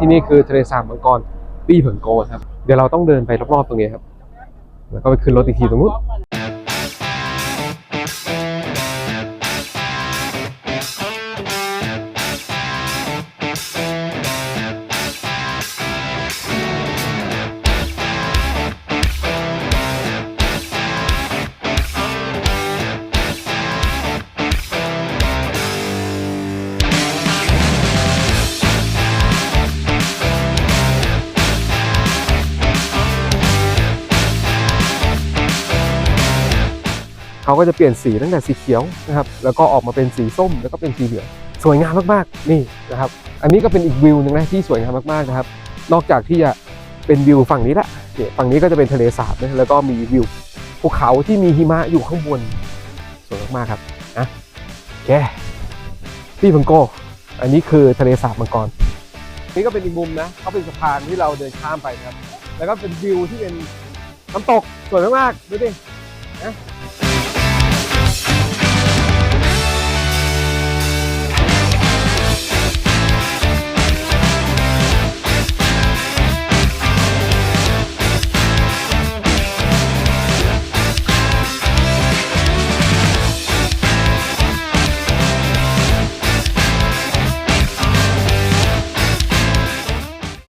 ที่นี่คือทะเลสาบมังกรปี้เผิงโกครับ เดี๋ยวเราต้องเดินไปรอบๆตรงนี้ครับ แล้วก็ไปขึ้นรถอีกทีตรงนู้น เขาก็จะเปลี่ยนสีตั้งแต่สีเขียวนะครับแล้วก็ออกมาเป็นสีส้มแล้วก็เป็นสีเหลืองสวยงามมากๆนี่นะครับอันนี้ก็เป็นอีกวิวหนึ่งนะที่สวยงามมากๆนะครับ นอกจากที่จะเป็นวิวฝั่งนี้ละเนี่ยฝั่งนี้ก็จะเป็นทะเลสาบนะแล้วก็มีวิวภูเขาที่มีหิมะอยู่ข้างบนสวยมากๆครับนะแกพี่พังโกอันนี้คือทะเลสาบมังกรนี่ก็เป็นอีกมุมนะเขาเป็นสะพานที่เราเดินข้ามไปนะครับ แล้วก็เป็นวิวที่เป็นน้ำตกสวยมากๆดูดินะ